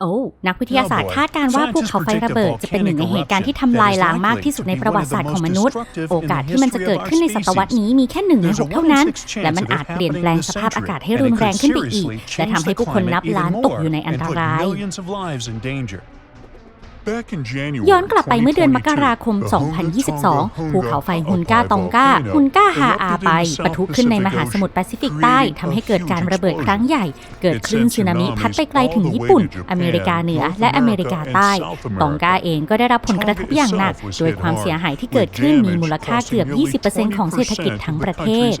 โอ้นักวิทยาศาสตร์คาดการณ์ว่าภูเขาไฟระเบิดจะเป็นหนึ่งในเหตุการณ์ที่ทำลายล้างมากที่สุดในประวัติศาสตร์ของมนุษย์ โอกาสที่มันจะเกิดขึ้นในศตวรรษนี้มีแค่หนึ่งในหกเท่านั้น และมันอาจเปลี่ยนแปลงสภาพอากาศให้รุนแรงขึ้นไปอีก และทำให้ผู้คนนับล้านตกอยู่ในอันตราย ย้อนกลับไปเมื่อเดือนมกราคม 2022 ภูเขาไฟฮุนก้าตองก้าฮุนก้าฮาอาไป ปะทุขึ้นในมหาสมุทรแปซิฟิกใต้ทำให้เกิดการระเบิดครั้งใหญ่ เกิดคลื่นสึนามิพัดไปไกลถึงญี่ปุ่น อเมริกาเหนือ และอเมริกาใต้ ตองก้าเองก็ได้รับผลกระทบอย่างหนัก โดยความเสียหายที่เกิดขึ้นมีมูลค่าเกือบ 20%ของเศรษฐกิจทั้งประเทศ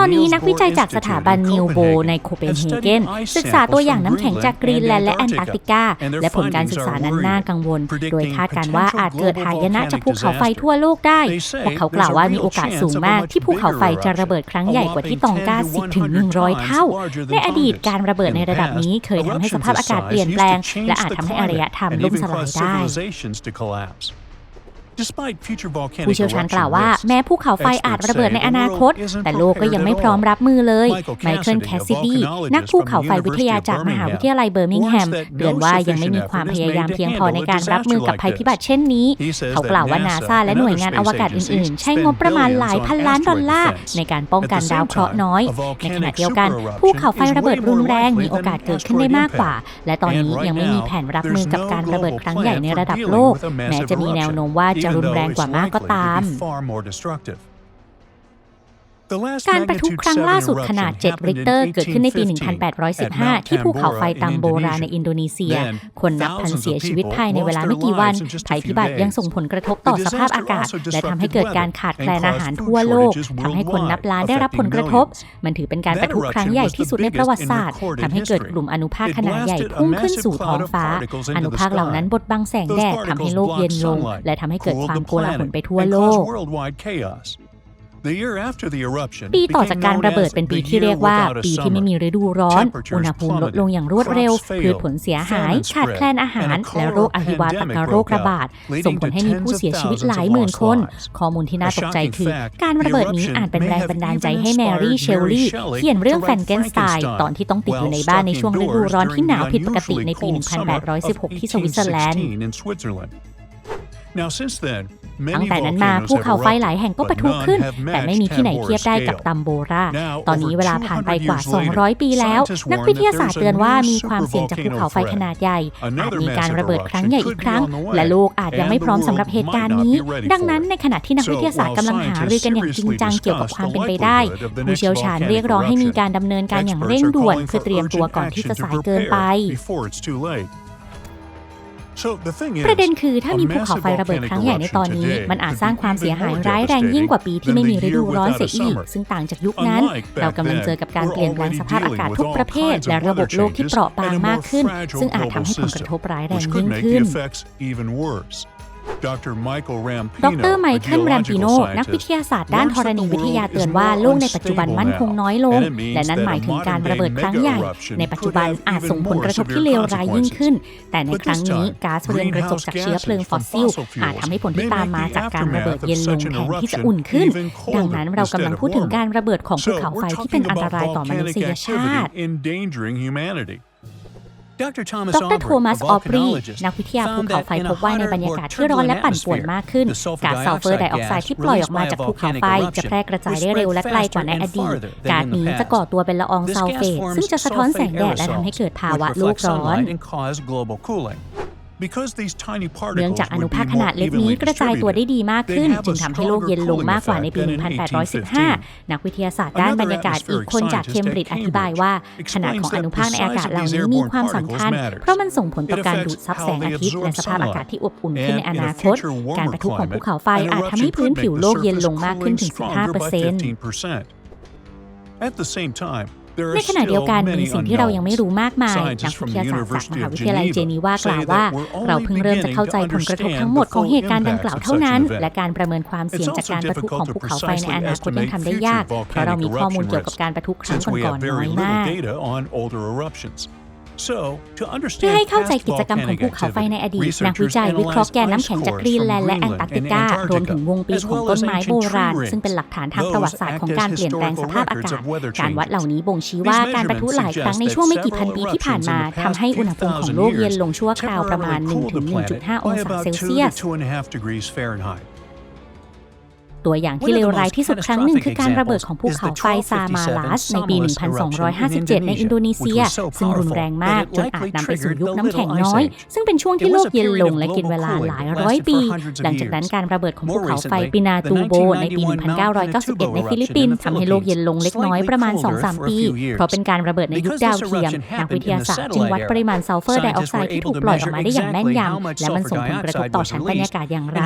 ตอนนี้นักวิจัยจากสถาบันนิวโบในโคเปนเฮเกนศึกษาตัวอย่างน้ำแข็งจากกรีนแลนด์และแอนตาร์กติกา และผลการศึกษานั้นน่ากังวล โดยคาดการว่าอาจเกิดหายนะจากภูเขาไฟทั่วโลกได้และเขากล่าวว่ามีโอกาสสูงมาก ที่ภูเขาไฟจะระเบิดครั้งใหญ่กว่าที่ตองกา10ถึง100 เท่า ในอดีตการระเบิดในระดับนี้เคยทำให้สภาพอากาศเปลี่ยนแปลง และอาจทำให้อารยธรรมล่มสลายได้ ผู้เชี่ยวชาญกล่าวว่า แม้ภูเขาไฟอาจระเบิดในอนาคต แต่โลกก็ยังไม่พร้อมรับมือเลยไมเคิลแคสซิดี้นักภูเขาไฟวิทยาจากมหาวิทยาลัยเบอร์มิงแฮมเตือนว่ายังไม่มีความพยายามเพียงพอในการรับมือกับภัยพิบัติเช่นนี้ เขากล่าวว่านาซาและหน่วยงานอวกาศอื่นๆ ใช้งบประมาณหลายพันล้านดอลลาร์ในการป้องกันดาวเคราะห์น้อย ในขณะเดียวกันภูเขาไฟระเบิดรุนแรงมีโอกาสเกิดขึ้นได้มากกว่า และตอนนี้ยังไม่มีแผนรับมือกับการระเบิดครั้งใหญ่ในระดับโลก แม้จะมีแนวโน้มว่าจะรุนแรงกว่า มากก็ตาม การประทุครั้งล่าสุดขนาด 7 ริกเตอร์ เกิดขึ้นในปี 1815 ที่ภูเขาไฟตัมโบราในอินโดนีเซีย คนนับพันเสียชีวิตภายในเวลาไม่กี่วัน ภัยพิบัติยังส่งผลกระทบต่อสภาพอากาศ และทำให้เกิดการขาดแคลนอาหารทั่วโลกทำให้คนนับล้านได้รับผลกระทบ มันถือเป็นการประทุครั้งใหญ่ที่สุดในประวัติศาสตร์ทำให้เกิดกลุ่มอนุภาคขนาดใหญ่พุ่งขึ้นสู่ท้องฟ้า อนุภาคเหล่านั้นบดบังแสงแดดทำให้โลกเย็นลง และทำให้เกิดความโกลาหลไปทั่วโลก ปีต่อจากการระเบิดเป็นปีที่เรียกว่า ปีที่ไม่มีฤดูร้อน อุณหภูมิลดลงอย่างรวดเร็วพืชผลเสียหาย ขาดแคลนอาหาร และโรคอหิวาตกโรคระบาด ส่งผลให้มีผู้เสียชีวิตหลายหมื่นคน ข้อมูลที่น่าตกใจคือ การระเบิดนี้อาจเป็นแรงบันดาลใจให้แมรี่เชลลี่ เขียนเรื่องแฟนเกนสไตน์ตอนที่ต้องติดอยู่ในบ้านในช่วงฤดูร้อนที่หนาวผิดปกติในปี 1816 ที่สวิตเซอร์แลนด์ ตั้งแต่นั้นมาภูเขาไฟหลายแห่งก็ปะทุขึ้น แต่ไม่มีที่ไหนเทียบได้กับตัมโบรา ตอนนี้เวลาผ่านไปกว่า 200 ปีแล้ว นักวิทยาศาสตร์เตือนว่ามีความเสี่ยงจากภูเขาไฟขนาดใหญ่ อาจมีการระเบิดครั้งใหญ่อีกครั้ง และโลกอาจยังไม่พร้อมสำหรับเหตุการณ์นี้ ดังนั้นในขณะที่นักวิทยาศาสตร์กำลังหารือกันอย่างจริงจังเกี่ยวกับความเป็นไปได้ผู้เชี่ยวชาญเรียกร้องให้มีการดำเนินการอย่างเร่งด่วนเพื่อเตรียมตัวก่อนที่จะสายเกินไป ประเด็นคือถ้ามีภูเขาไฟระเบิดครั้งใหญ่ในตอนนี้ มันอาจสร้างความเสียหายร้ายแรงยิ่งกว่าปีที่ไม่มีฤดูร้อนเสียอีก ซึ่งต่างจากยุคนั้น เรากำลังเจอกับการเปลี่ยนแปลงสภาพอากาศทุกประเภท และระบบโลกที่เปราะบางมากขึ้น ซึ่งอาจทำให้ผลกระทบร้ายแรงยิ่งขึ้น ดรไมเคิลแรมปิโน นักวิทยาศาสตร์ด้านธรณีวิทยาเตือนว่าโลกในปัจจุบันมั่นคงน้อยลง และนั้นหมายถึงการระเบิดครั้งใหญ่ ในปัจจุบันอาจส่งผลกระทบที่เลวร้ายยิ่งขึ้น แต่ในครั้งนี้ก๊าซเรือนกระจกจากเชื้อเพลิงฟอสซิล อาจทำให้ผลที่ตามมาจากการระเบิดเย็นลงแทนที่จะอุ่นขึ้น ดังนั้นเรากำลังพูดถึงการระเบิดของภูเขาไฟที่เป็นอันตรายต่อมนุษยชาติ ดรโทมัสออฟรีนักวิทยาภูเขาไฟพบว่าในบรรยากาศที่ร้อนและปั่นป่วนมากขึ้นก๊าซซัลเฟอร์ไดออกไซด์ที่ปล่อยออกมาจากภูเขาไฟจะแพร่กระจายได้เร็วและไกลกว่าในอดีตก๊าซนี้จะก่อตัวเป็นละอองซัลเฟตซึ่งจะสะท้อนแสงแดดและทำให้เกิดภาวะโลกร้อน เนื่องจากอนุภาคขนาดเล็กนี้กระจายตัวได้ดีมากขึ้น จึงทำให้โลกเย็นลงมากกว่าในปี 1815 นักวิทยาศาสตร์ด้านบรรยากาศอีกคนจากเคมบริดจ์อธิบายว่า ขนาดของอนุภาคในอากาศเหล่านี้มีความสำคัญ เพราะมันส่งผลต่อการดูดซับแสงอาทิตย์และสภาพอากาศที่อบอุ่นขึ้นในอนาคต การประทุของภูเขาไฟอาจทำให้พื้นผิวโลกเย็นลงมากขึ้นถึง 15% ในขณะเดียวกันมีสิ่งที่เรายังไม่รู้มากมาย นักวิทยาศาสตร์จากมหาวิทยาลัยเจนีวากล่าวว่า เราเพิ่งเริ่มจะเข้าใจผลกระทบทั้งหมดของเหตุการณ์ดังกล่าวเท่านั้น และการประเมินความเสี่ยงจากการประทุของภูเขาไฟในอนาคตยังทำได้ยาก เพราะเรามีข้อมูลเกี่ยวกับการประทุครั้งก่อนๆน้อยมาก เพื่อให้เข้าใจกิจกรรมของภูเขาไฟในอดีต นักวิจัยวิเคราะห์แกนน้ำแข็งจากกรีนแลนด์และแอนตาร์กติการวมถึงวงปีของต้นไม้โบราณ ซึ่งเป็นหลักฐานทางประวัติศาสตร์ของการเปลี่ยนแปลงสภาพอากาศ การวัดเหล่านี้บ่งชี้ว่าการประทุหลายครั้งในช่วงไม่กี่พันปีที่ผ่านมาทำให้อุณหภูมิของโลกเย็นลงชั่วคราวประมาณ 1-1.5 องศาเซลเซียส ตัวอย่างที่เลวร้ายที่สุดครั้งหนึ่งคือการระเบิดของภูเขาไฟซามาลัสในปี 1257 ในอินโดนีเซีย ซึ่งรุนแรงมากจนอาจนำไปสู่ยุคน้ำแข็งน้อย ซึ่งเป็นช่วงที่โลกเย็นลงและกินเวลาหลายร้อยปี หลังจากนั้นการระเบิดของภูเขาไฟปินาตูโบในปี 1991 ในฟิลิปปินส์ทำให้โลกเย็นลงเล็กน้อยประมาณ 2-3 ปี เพราะเป็นการระเบิดในยุคดาวเทียมนักวิทยาศาสตร์จึงวัดปริมาณซัลเฟอร์ไดออกไซด์ที่ถูกปล่อยออกมาได้อย่างแม่นยำและมันส่งผลกระทบต่อชั้นบรรยากาศอย่างไร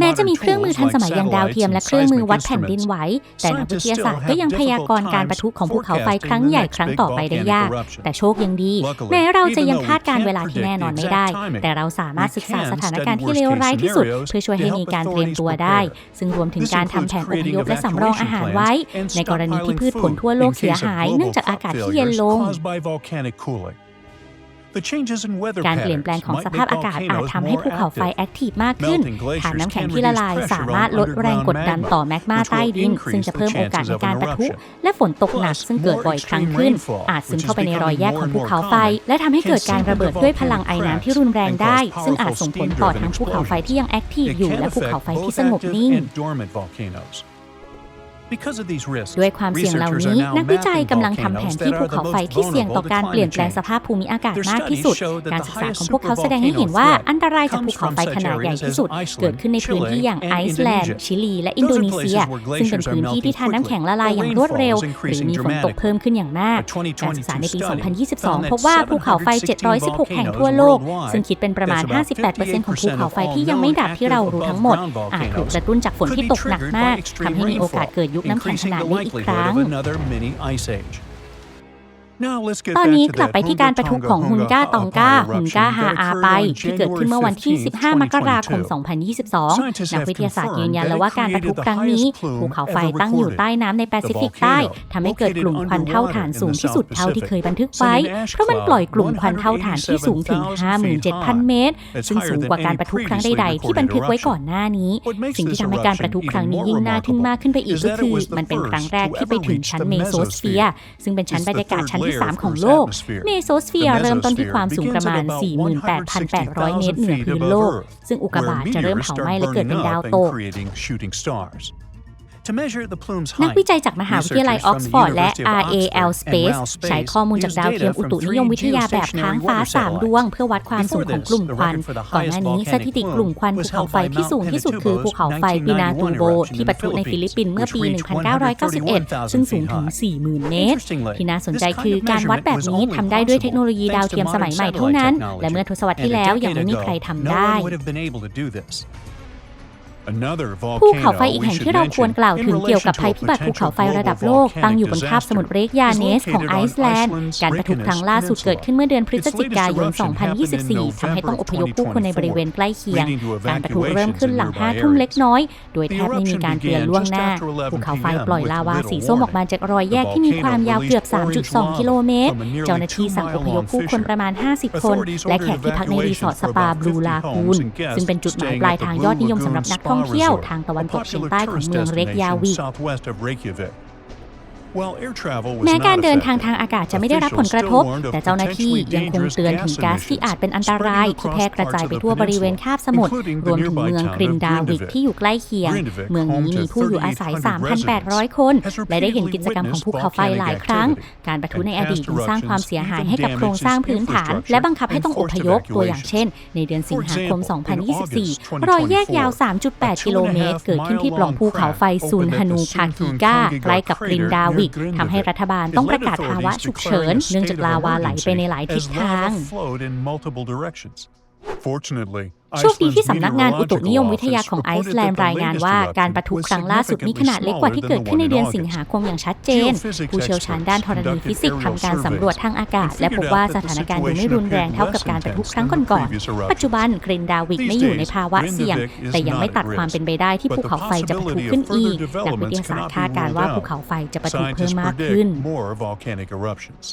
แม้จะมีเครื่องมือทันสมัยอย่างดาวเทียมและเครื่องมือวัดแผ่นดินไหว แต่นักวิทยาศาสตร์ก็ยังพยากรณ์การประทุของภูเขาไฟครั้งใหญ่ครั้งต่อไปได้ยาก แต่โชคยังดี แม้เราจะยังคาดการเวลาที่แน่นอนไม่ได้ แต่เราสามารถศึกษาสถานการณ์ที่เลวร้ายที่สุด เพื่อช่วยให้มีการเตรียมตัวได้ ซึ่งรวมถึงการทำแผนอพยพและสำรองอาหารไว้ ในกรณีที่พืชผลทั่วโลกเสียหาย เนื่องจากอากาศที่เย็นลง การเปลี่ยนแปลงของสภาพอากาศอาจทำให้ภูเขาไฟแอคทีฟมากขึ้นฐานน้ำแข็งที่ละลายสามารถลดแรงกดดันต่อแมกมาใต้ดิน ซึ่งจะเพิ่มโอกาสในการปะทุ และฝนตกหนักซึ่งเกิดบ่อยครั้งขึ้น อาจซึมเข้าไปในรอยแยกของภูเขาไฟ และทำให้เกิดการระเบิดด้วยพลังไอน้ำที่รุนแรงได้ ซึ่งอาจส่งผลต่อทั้งภูเขาไฟที่ยังแอคทีฟอยู่และภูเขาไฟที่สงบนิ่ง ด้วยความเสี่ยงเหล่านี้ นักวิจัยกำลังทำแผนที่ภูเขาไฟที่เสี่ยงต่อการเปลี่ยนแปลงสภาพภูมิอากาศมากที่สุด การศึกษาของพวกเขาแสดงให้เห็นว่าอันตรายจากภูเขาไฟขนาดใหญ่ที่สุด เกิดขึ้นในพื้นที่อย่างไอซ์แลนด์ ชิลี และอินโดนีเซีย ซึ่งเป็นพื้นที่ที่ทานน้ำแข็งละลายอย่างรวดเร็ว หรือมีฝนตกเพิ่มขึ้นอย่างมาก การศึกษาในปี 2022 พบว่าภูเขาไฟ 716 แห่งทั่วโลก ซึ่งคิดเป็นประมาณ 58%ของภูเขาไฟที่ยังไม่ดับที่เรารู้ทั้งหมด อาจถูกกระตุ้นจากฝนที่ตกหนักมากทำให้มีโอกาสเกิดยุคน้ำแข็งขนาดเล็กอีกครั้ง ตอนนี้กลับไปที่การประทุของฮุนก้าตองก้าฮุนก้าฮาอาไป ที่เกิดขึ้นเมื่อวันที่ 15 มกราคม 2022 นักวิทยาศาสตร์ยืนยันแล้วว่าการประทุครั้งนี้ภูเขาไฟตั้งอยู่ใต้น้ำในแปซิฟิกใต้ทำให้เกิดกลุ่มควันเท่าฐานสูงที่สุดเท่าที่เคยบันทึกไว้ เพราะมันปล่อยกลุ่มควันเท่าฐานที่สูงถึง 57,000 เมตร ซึ่งสูงกว่าการประทุครั้งใดๆ ที่บันทึกไว้ก่อนหน้านี้ สิ่งที่ทำให้การประทุครั้งนี้ยิ่งน่าทึ่งมากขึ้นไปอีกก็คือ มันเป็นครั้งแรกที่ไปถึงชั้นเมโซสเฟียร์ซึ่งเป็นชั้นบรรยากาศชั้นที่ 3 ของโลก เมโซสเฟียร์เริ่มต้นที่ความสูงประมาณ 48,800 เมตรเหนือพื้นโลก ซึ่งอุกกาบาตจะเริ่มเผาไหม้และเกิดเป็นดาวตก นักวิจัยจากมหาวิทยาลัยออกซฟอร์ดและ RAL Space ใช้ข้อมูลจากดาวเทียมอุตุนิยมวิทยาแบบค้างฟ้า 3 ดวง เพื่อวัดความสูงของกลุ่มควัน ก่อนหน้านี้สถิติกลุ่มควันภูเขาไฟที่สูงที่สุดคือภูเขาไฟปินาตูโบ ที่ปะทุในฟิลิปปินส์เมื่อปี 1991 ซึ่งสูงถึง 40,000 เมตร ที่น่าสนใจคือการวัดแบบนี้ทำได้ด้วยเทคโนโลยีดาวเทียมสมัยใหม่เท่านั้น และเมื่อทศวรรษที่แล้วยังไม่มีใครทำได้ ภูเขาไฟอีกแห่งที่เราควรกล่าวถึงเกี่ยวกับภัยพิบัติภูเขาไฟระดับโลก ตั้งอยู่บนคาบสมุทรเรกยาเนสของไอซ์แลนด์ การประทุครั้งล่าสุดเกิดขึ้นเมื่อเดือนพฤศจิกายน 2024ทำให้ต้องอพยพผู้คนในบริเวณใกล้เคียง การประทุเริ่มขึ้นหลัง5ทุ่มเล็กน้อย โดยแทบไม่มีการเตือนล่วงหน้า ภูเขาไฟปล่อยลาวาสีส้มออกมาจากรอยแยกที่มีความยาวเกือบ 3.2 กิโลเมตร เจ้าหน้าที่สั่งอพยพผู้คนประมาณ 50 คน และแขกที่พักในรีสอร์ทสปาบลูลาคูนซึ่งเป็นจุดหมายปลายทางยอดนิยมสำหรับนักท่ององเที่ยวทางตะวันตกเฉียงใต้ของเมืองเรกยาวิก แม้การเดินทางทางอากาศจะไม่ได้รับผลกระทบ แต่เจ้าหน้าที่ยังคงเตือนถึงก๊าซที่อาจเป็นอันตรายที่แพร่กระจายไปทั่วบริเวณคาบสมุทรรวมถึงเมืองกรินดาวิกที่อยู่ใกล้เคียง เมืองนี้มีผู้อยู่อาศัย 3,800 คน และได้เห็นกิจกรรมของภูเขาไฟหลายครั้ง การประทุในอดีตยังสร้างความเสียหายให้กับโครงสร้างพื้นฐาน และบังคับให้ต้องอพยพตัวอย่างเช่น ในเดือนสิงหาคม 2024 รอยแยกยาว 3.8 กิโลเมตร เกิดขึ้นที่ปล่องภูเขาไฟซุนฮานูคากิก้าใกล้กับกรินดาวิกทำให้รัฐบาลต้องประกาศภาวะฉุกเฉิน เนื่องจากลาวาไหลไปในหลายทิศทาง โชคดีที่สำนักงานอุตุนิยมวิทยาของไอซ์แลนด์รายงานว่าการประทุครั้งล่าสุดมีขนาดเล็กกว่าที่เกิดขึ้นในเดือนสิงหาคมอย่างชัดเจน ผู้เชี่ยวชาญด้านธรณีฟิสิกส์ทำการสำรวจทางอากาศ และพบว่าสถานการณ์ดูไม่รุนแรงเท่ากับการประทุครั้งก่อนๆ ปัจจุบันกรินดาวิกไม่อยู่ในภาวะเสี่ยง แต่ยังไม่ตัดความเป็นไปได้ที่ภูเขาไฟจะประทุขึ้นอีกนักวิทยาศาสตร์คาดการณ์ว่าภูเขาไฟจะประทุเพิ่มมากขึ้น more volcanic eruptions.